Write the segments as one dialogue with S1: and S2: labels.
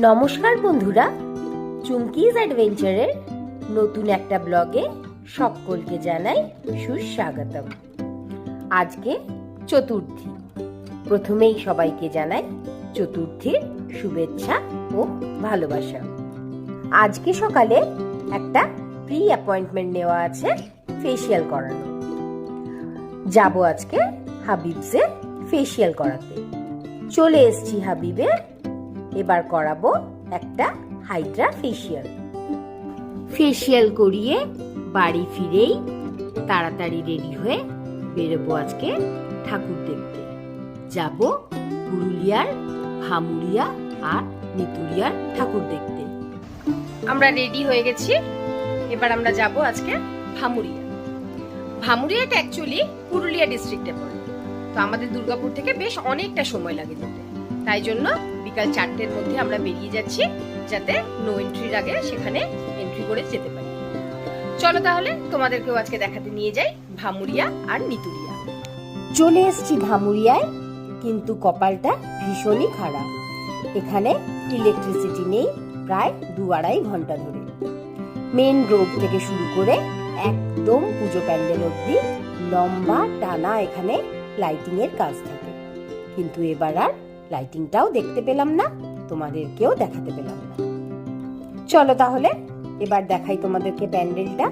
S1: নমস্কার বন্ধুরা, চুমকিজ অ্যাডভেঞ্চারের নতুন একটা ব্লগে সকলকে জানাই সুস্বাগতম। আজকে চতুর্থী। প্রথমেই সবাইকে জানাই চতুর্থীর শুভেচ্ছা ও ভালোবাসা। আজকে সকালে একটা প্রি অ্যাপয়েন্টমেন্ট নেওয়া আছে ফেসিয়াল করানো। যাব আজকে হাবিবসে ফেসিয়াল করাতে। চলে এসছি হাবিবে এবার করাবো একটা হাইড্রা ফেসিয়াল ফেসিয়াল করিয়ে বাড়ি ফিরেই তাড়াতাড়ি রেডি হয়ে বেরোবো আজকে ঠাকুর দেখতে। যাব পুরুলিয়ার ভামুরিয়া আর নিতুরিয়ার ঠাকুর দেখতে।
S2: আমরা রেডি হয়ে গেছি। এবার আমরা যাব আজকে ভামুরিয়া। ভামুরিয়াটা অ্যাকচুয়ালি পুরুলিয়া ডিস্ট্রিক্টে পড়ে। তো আমাদের দুর্গাপুর থেকে বেশ অনেকটা সময় লাগে যেতে। তাই জন্য বিকাল চারটের মধ্যে আমরা বেরিয়ে যাচ্ছি যাতে নো এন্ট্রির আগে সেখানে এন্ট্রি করে যেতে পারি। চলো তাহলে তোমাদেরকেও আজকে দেখাতে নিয়ে যাই ভামুরিয়া আর নিতুরিয়া।
S1: চলে এসছি ভামুরিয়ায়, কিন্তু কপালটা ভীষণই খারাপ। এখানে ইলেকট্রিসিটি নেই, প্রায় দু আড়াই ঘণ্টা ধরে। মেন রোড থেকে শুরু করে একদম পুজো প্যান্ডেল অব্দি লম্বা টানা এখানে লাইটিং এর কাজ থাকে। কিন্তু এবার আর লাইটিংটাও দেখতে পেলাম না, তোমাদেরকেও দেখাতে পেলাম না। চলো তাহলে, এবার দেখাই তোমাদেরকে প্যান্ডেলটা।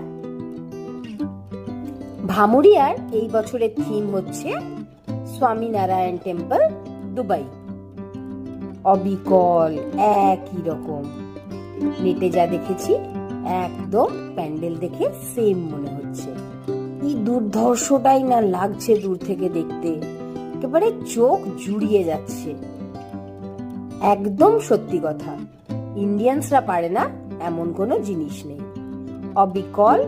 S1: ভামুরিয়ার এই বছরের থিম হচ্ছে স্বামীনারায়ণ টেম্পল দুবাই। অবিকল একই রকম। নেটে যা দেখেছি একদম প্যান্ডেল দেখে সেম মনে হচ্ছে। কি দুর্ধর্ষটাই না লাগছে দূর থেকে দেখতে। একেবারে চোখ জুড়িয়ে যাচ্ছে। একদম সত্যি কথা, ইন্ডিয়ানসরা পারে না এমন কোনো জিনিস নেই। অবিকল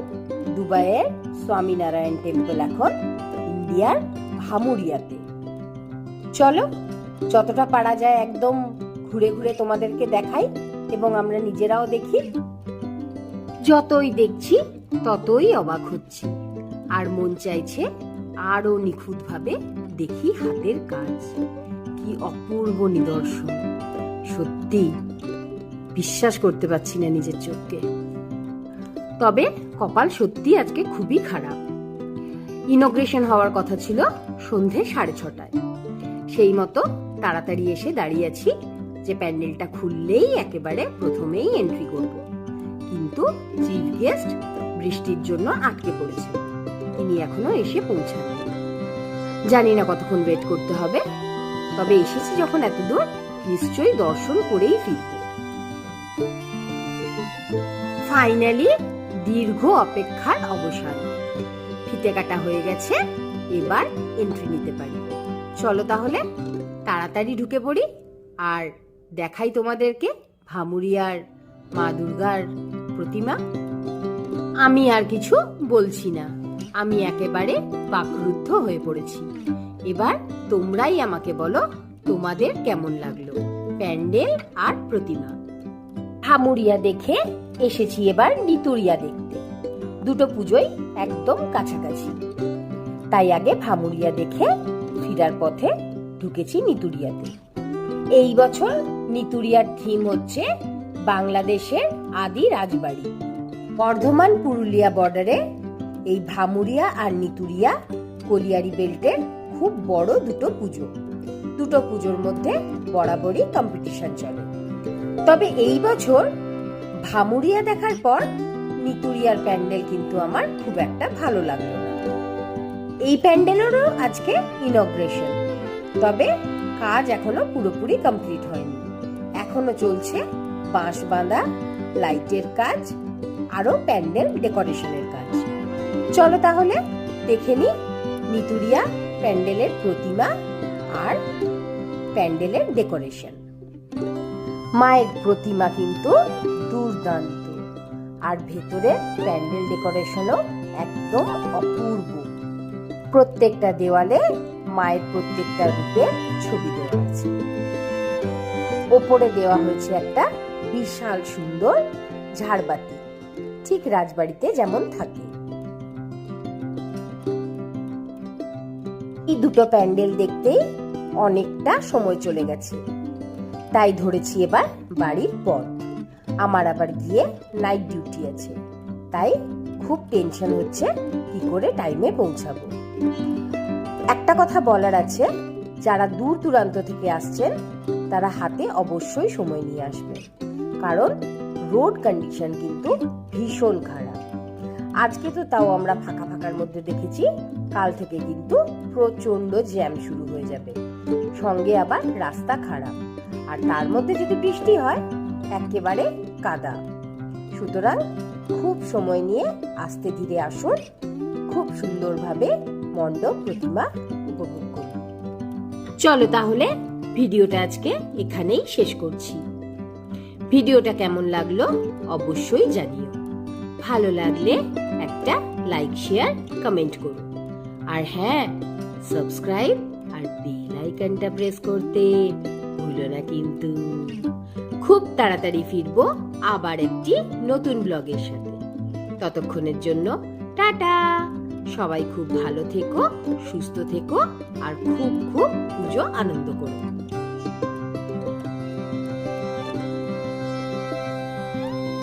S1: দুবাইয়ের স্বামীনারায়ণ টেম্পল এখন ইন্ডিয়ার ভামুরিয়াতে। চলো, যতটা পারা যায় একদম ঘুরে ঘুরে তোমাদেরকে দেখাই এবং আমরা নিজেরাও দেখি। যতই দেখছি, ততই অবাক হচ্ছি। আর মন চাইছে আরও নিখুঁতভাবে দেখি হাতের কাজ। কি অপূর্ব নিদর্শন। সত্যি, বিশ্বাস করতে পারছি না নিজের চোখকে। তবে কপাল সত্যি আজকে খুবই খারাপ। ইনোগ্রেশন হওয়ার কথা ছিল সন্ধে সাড়ে ছটায়। সেই মতো তাড়াতাড়ি এসে দাঁড়িয়ে আছি যে প্যান্ডেলটা খুললেই একেবারে প্রথমেই এন্ট্রি করব। কিন্তু চিফ গেস্ট বৃষ্টির জন্য আটকে পড়েছে। তিনি এখনও এসে পৌঁছান। জানি না কতক্ষণ ওয়েট করতে হবে। তবে এসেছি যখন এত দূর নিশ্চয়ই দর্শন করেই ফিরব। ফাইনালি দীর্ঘ অপেক্ষার অবসান। ফিতে কাটা হয়ে গেছে, এবার এন্ট্রি নিতে পারি। চলো তাহলে, তাড়াতাড়ি ঢুকে পড়ি, আর দেখাই তোমাদেরকে ভামুরিয়ার, মা দুর্গার প্রতিমা? আমি আর কিছু বলছি না। আমি একেবারে বাকরুদ্ধ হয়ে পড়েছি। এবার তোমরাই আমাকে বলো, তোমাদের কেমন লাগল? প্যান্ডেল আর প্রতিমা। ভামুরিয়া দেখে এসেছি এবার নিতুরিয়া দেখতে। দুটো পুজোই একদম কাছাকাছি। তাই আগে ভামুরিয়া দেখে ফিরার পথে ঢুকেছি নিতুরিয়াতে। এই বছর নিতুরিয়ার থিম হচ্ছে বাংলাদেশের আদি রাজবাড়ি। বর্ধমান পুরুলিয়া বর্ডারে এই ভামুরিয়া আর নিতুরিয়া কলিয়ারি বেল্টের খুব বড় দুটো পুজো। দুটো পুজোর মধ্যে বরাবরই কম্পিটিশন চলে। তবে এই বছর ভামুরিয়া দেখার পর নিতুরিয়ার প্যান্ডেল কিন্তু আমার খুব একটা ভালো লাগল এই প্যান্ডেলেরও আজকে ইনগ্রেশন তবে কাজ এখনও পুরোপুরি কমপ্লিট হয়নি। এখনও চলছে বাঁশ বাঁধা লাইটের কাজ, আরও প্যান্ডেল ডেকোরেশনের কাজ। চলো তাহলে, দেখে নি নিতুরিয়া প্যান্ডেলের প্রতিমা আর প্যান্ডেলের ডেকোরেশন। মায়ের প্রতিমা কিন্তু দুর্দান্ত, আর ভেতরে প্যান্ডেল ডেকোরেশনও একদম অপূর্ব। প্রত্যেকটা দেওয়ালে মায়ের প্রত্যেকটা রূপের ছবি দেওয়া আছে। ওপরে দেওয়া হয়েছে একটা বিশাল সুন্দর ঝাড়বাতি। ঠিক রাজবাড়িতে যেমন থাকে। এই দুটো প্যান্ডেল দেখতেই অনেকটা সময় চলে গেছে। তাই ধরেছি এবার বাড়ির পথ। আমার আবার গিয়ে নাইট ডিউটি আছে। তাই খুব টেনশন হচ্ছে কি করে টাইমে পৌঁছাবো। একটা কথা বলার আছে, যারা দূর দূরান্ত থেকে আসছেন, তারা হাতে অবশ্যই সময় নিয়ে আসবেন। কারণ রোড কন্ডিশন কিন্তু ভীষণ খারাপ। আজকে তো তাও আমরা ফাঁকা ফাঁকার মধ্যে দেখেছি, কাল থেকে কিন্তু প্রচণ্ড জ্যাম শুরু হয়ে যাবে। সঙ্গে আবার রাস্তা খারাপ। আর তার মধ্যে যদি বৃষ্টি হয়, একেবারে কাদা। সুতরাং খুব সময় নিয়ে আস্তে ধীরে আসুন, খুব সুন্দরভাবে মণ্ডপ প্রতিমা উপভোগ করুন। চলো তাহলে ভিডিওটা আজকে এখানেই শেষ করছি। ভিডিওটা কেমন লাগল অবশ্যই জানিও। ভালো লাগলে একটা লাইক, শেয়ার, কমেন্ট করুন আর হ্যাঁ সাবস্ক্রাইব আর বেল আইকনটা প্রেস করতে ভুলো না কিন্তু। খুব তাড়াতাড়ি ফিরবো আবার একটি নতুন ব্লগের সাথে। ততক্ষণের জন্য টাটা। সবাই খুব ভালো থেকো, সুস্থ থেকো আর খুব খুব পুজো আনন্দ করো।